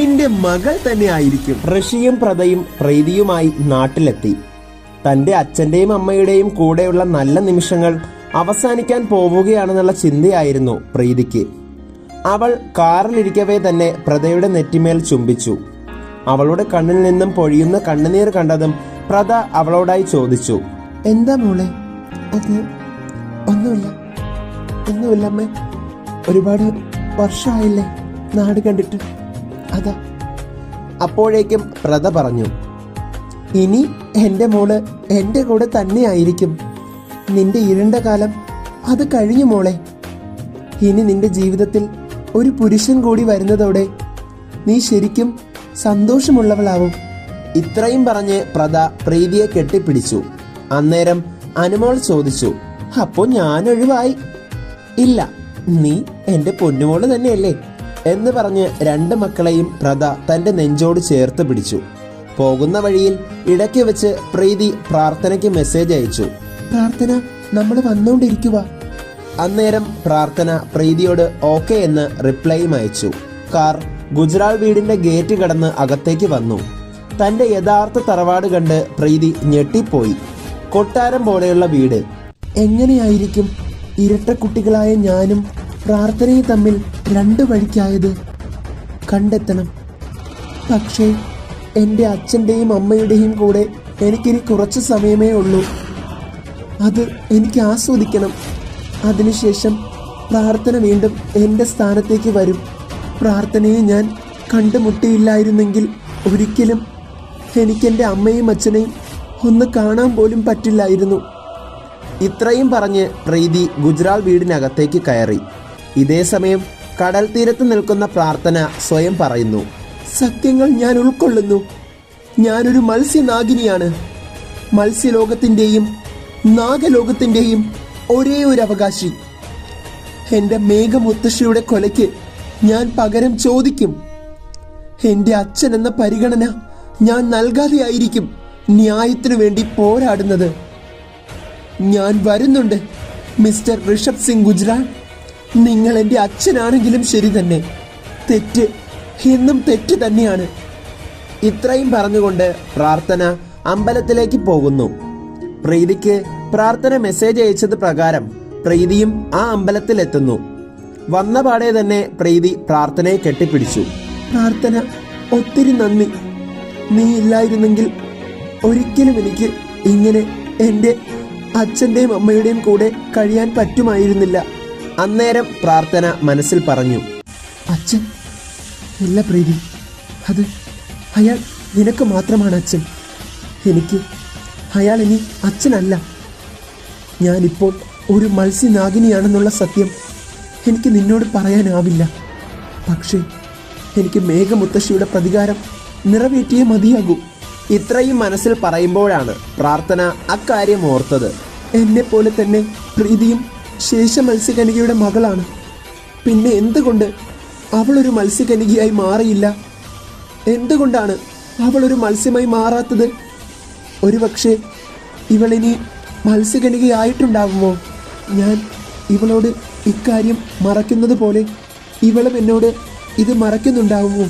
നിന്റെ മകൾ തന്നെ ആയിരിക്കും. ഋഷിയും പ്രതയും പ്രീതിയുമായി നാട്ടിലെത്തി. തന്റെ അച്ഛന്റെയും അമ്മയുടെയും കൂടെയുള്ള നല്ല നിമിഷങ്ങൾ അവസാനിക്കാൻ പോവുകയാണെന്നുള്ള ചിന്തയായിരുന്നു പ്രീതിക്ക്. അവൾ കാറിലിരിക്കവേ തന്നെ പ്രതയുടെ നെറ്റിമേൽ ചുംബിച്ചു. അവളുടെ കണ്ണിൽ നിന്നും പൊഴിയുന്ന കണ്ണുനീർ കണ്ടതും പ്രത അവളോടായി ചോദിച്ചു എന്താ മോളെ? അത് ഒന്നുമില്ല. ഒന്നുമില്ല അമ്മേ. ഒരുപാട് വർഷമായില്ലേ നാട് കണ്ടിട്ട്. അതാ. അപ്പോഴേക്കും പ്രത പറഞ്ഞു ഇനി എന്റെ മോൾ എന്റെ കൂടെ തന്നെയായിരിക്കും. നിന്റെ ഇരുണ്ട കാലം അത് കഴിഞ്ഞു മോളെ. ഇനി നിന്റെ ജീവിതത്തിൽ ഒരു പുരുഷൻ കൂടി വരുന്നതോടെ നീ ശരിക്കും സന്തോഷമുള്ളവളാവും. ഇത്രയും പറഞ്ഞ് പ്രത പ്രീതിയെ കെട്ടിപ്പിടിച്ചു. അന്നേരം അനുമോൾ ചോദിച്ചു അപ്പോ ഞാൻ ഒഴിവായി ഇല്ല നീ എന്റെ പൊന്നുമോൾ തന്നെയല്ലേ. എന്ന് പറഞ്ഞ് രണ്ട് മക്കളെയും പ്രത തന്റെ നെഞ്ചോട് ചേർത്ത് പിടിച്ചു. പോകുന്ന വഴിയിൽ ഇടയ്ക്ക് വെച്ച് പ്രീതി പ്രാർത്ഥനയ്ക്ക് മെസ്സേജ് അയച്ചു. പ്രാർത്ഥന നമ്മൾ വന്നുകൊണ്ടിരിക്കുക അന്നേരം പ്രാർത്ഥന പ്രീതിയോട് ഓക്കെ എന്ന് റിപ്ലൈയും അയച്ചു. കാർ ഗുജറാൾ വീടിന്റെ ഗേറ്റ് കടന്ന് അകത്തേക്ക് വന്നു. തന്റെ യഥാർത്ഥ തറവാട് കണ്ട് പ്രീതി ഞെട്ടിപ്പോയി. കൊട്ടാരം പോലെയുള്ള വീട്. എങ്ങനെയായിരിക്കും? ഇരട്ടക്കുട്ടികളായ ഞാനും പ്രാർത്ഥനയും തമ്മിൽ രണ്ടു വഴിക്കായത് കണ്ടെത്തണം. പക്ഷേ എന്റെ അച്ഛന്റെയും അമ്മയുടെയും കൂടെ എനിക്കിനി കുറച്ച് സമയമേ ഉള്ളൂ. അത് എനിക്ക് ആസ്വദിക്കണം. അതിനുശേഷം പ്രാർത്ഥന വീണ്ടും എന്റെ സ്ഥാനത്തേക്ക് വരും. പ്രാർത്ഥനയെ ഞാൻ കണ്ടുമുട്ടിയില്ലായിരുന്നെങ്കിൽ ഒരിക്കലും എനിക്കെന്റെ അമ്മയും അച്ഛനെയും ഒന്ന് കാണാൻ പോലും പറ്റില്ലായിരുന്നു. ഇത്രയും പറഞ്ഞ് പ്രീതി ഗുജറാൾ വീടിനകത്തേക്ക് കയറി. ഇതേ സമയം കടൽ തീരത്ത് നിൽക്കുന്ന പ്രാർത്ഥന സ്വയം പറയുന്നു. സത്യങ്ങൾ ഞാൻ ഉൾക്കൊള്ളുന്നു. ഞാനൊരു മത്സ്യനാഗിനിയാണ്. മത്സ്യലോകത്തിന്റെയും നാഗലോകത്തിന്റെയും ഒരേ ഒരു അവകാശി. എന്റെ മേഘമുത്തശ്ശിയുടെ കൊലയ്ക്ക് ഞാൻ പകരം ചോദിക്കും. എന്റെ അച്ഛൻ എന്ന പരിഗണന ഞാൻ നൽകാതെയായിരിക്കും ന്യായത്തിനു വേണ്ടി പോരാടുന്നത്. ഞാൻ വരുന്നുണ്ട് മിസ്റ്റർ ഋഷഭ് സിംഗ് ഗുജറാൾ നിങ്ങൾ എന്റെ അച്ഛനാണെങ്കിലും ശരി തന്നെ. തെറ്റ് എന്നും തെറ്റ് തന്നെയാണ്. ഇത്രയും പറഞ്ഞുകൊണ്ട് പ്രാർത്ഥന അമ്പലത്തിലേക്ക് പോകുന്നു. പ്രീതിക്ക് പ്രാർത്ഥന മെസ്സേജ് അയച്ചത് പ്രകാരം പ്രീതിയും ആ അമ്പലത്തിലെത്തുന്നു. വന്ന പാടെ തന്നെ പ്രീതി പ്രാർത്ഥനയെ കെട്ടിപ്പിടിച്ചു. പ്രാർത്ഥന ഒത്തിരി നന്ദി. നീ ഇല്ലായിരുന്നെങ്കിൽ ഒരിക്കലും എനിക്ക് ഇങ്ങനെ എന്റെ അച്ഛന്റെയും അമ്മയുടെയും കൂടെ കഴിയാൻ പറ്റുമായിരുന്നില്ല. അന്നേരം പ്രാർത്ഥന മനസ്സിൽ പറഞ്ഞു. അച്ഛൻ ഇല്ല പ്രീതി അത് അയാൾ നിനക്ക് മാത്രമാണ് അച്ഛൻ. എനിക്ക് അയാൾ ഇനി അച്ഛനല്ല. ഞാനിപ്പോൾ ഒരു മത്സ്യനാഗിനിയാണെന്നുള്ള സത്യം എനിക്ക് നിന്നോട് പറയാനാവില്ല. പക്ഷേ എനിക്ക് മേഘമുത്തശ്ശിയുടെ പ്രതികാരം നിറവേറ്റിയേ മതിയാകൂ. ഇത്രയും മനസ്സിൽ പറയുമ്പോഴാണ് പ്രാർത്ഥന അക്കാര്യം ഓർത്തത്. എന്നെ പോലെ തന്നെ പ്രീതിയും ശേഷ മത്സ്യകനികയുടെ മകളാണ്. പിന്നെ എന്തുകൊണ്ട് അവളൊരു മത്സ്യകനികയായി മാറിയില്ല? എന്തുകൊണ്ടാണ് അവളൊരു മത്സ്യമായി മാറാത്തത്? ഒരുപക്ഷെ ഇവളിനി മത്സ്യകനികയായിട്ടുണ്ടാകുമോ ഞാൻ ഇവളോട് ഇക്കാര്യം മറയ്ക്കുന്നത് പോലെ ഇവളും എന്നോട് ഇത് മറയ്ക്കുന്നുണ്ടാവുമോ?